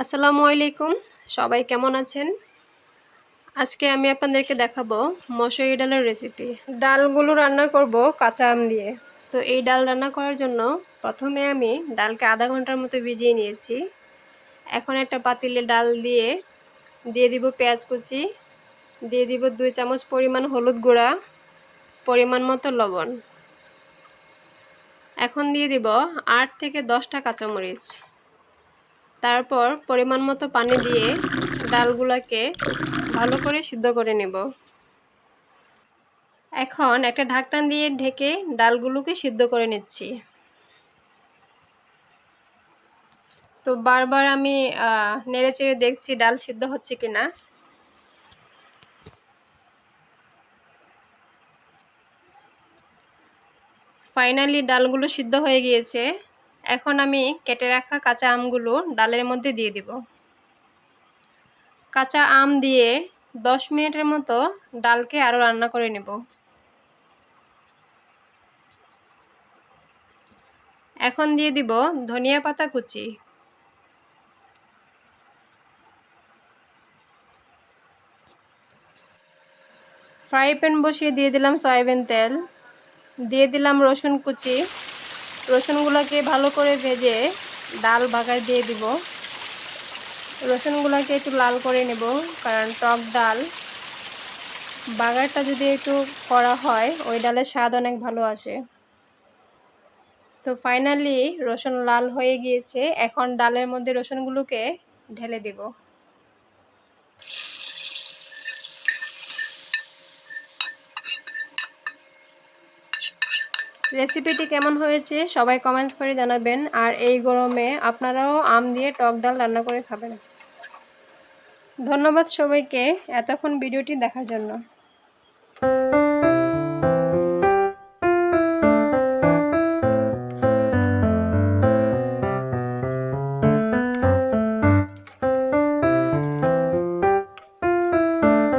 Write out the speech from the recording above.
আসসালামু আলাইকুম। সবাই কেমন আছেন? আজকে আমি আপনাদেরকে দেখাবো মসুরি ডালের রেসিপি ডালগুলো রান্না করব কাঁচা আম দিয়ে। তো এই ডাল রান্না করার জন্য প্রথমে আমি ডালকে আধা ঘণ্টার মতো ভিজিয়ে নিয়েছি। এখন একটা পাতিলে ডাল দিয়ে দিয়ে দিব পেঁয়াজ কুচি, দিয়ে দিব দুই চামচ পরিমাণ হলুদ গুঁড়া, পরিমাণ মতো লবণ। এখন দিয়ে দিব আট থেকে দশটা কাঁচামরিচ। তারপর পরিমাণ মতো পানি দিয়ে ডালগুলোকে ভালো করে সিদ্ধ করে নেব। এখন একটা ঢাকটান দিয়ে ঢেকে ডালগুলোকে সিদ্ধ করে নিচ্ছি। তো বারবার আমি নেড়ে চেড়ে দেখছি ডাল সিদ্ধ হচ্ছে কিনা। ফাইনালি ডালগুলো সিদ্ধ হয়ে গিয়েছে। এখন আমি কেটে রাখা কাঁচা আমগুলো ডালের মধ্যে দিয়ে দিব। কাঁচা আম দিয়ে দশ মিনিটের মতো ডালকে আরও রান্না করে নেব। এখন দিয়ে দিব ধনিয়া পাতা কুচি। ফ্রাই প্যান বসিয়ে দিয়ে দিলাম সয়াবিন তেল। দিয়ে দিলাম রসুন কুচি। রসুনগুলোকে ভালো করে ভেজে ডাল বাগার দিয়ে দিব। রসুনগুলোকে একটু লাল করে নেব, কারণ টক ডাল বাগারটা যদি একটু করা হয়, ওই ডালের স্বাদ অনেক ভালো আসে। তো ফাইনালি রসুন লাল হয়ে গিয়েছে, এখন ডালের মধ্যে রসুনগুলোকে ঢেলে দেব। রেসিপিটি কেমন হয়েছে সবাই কমেন্টস করে জানাবেন। আর এই গরমে আপনারাও আম দিয়ে টক ডাল রান্না করে খাবেন। ধন্যবাদ সবাইকে এতক্ষণ ভিডিওটি দেখার জন্য।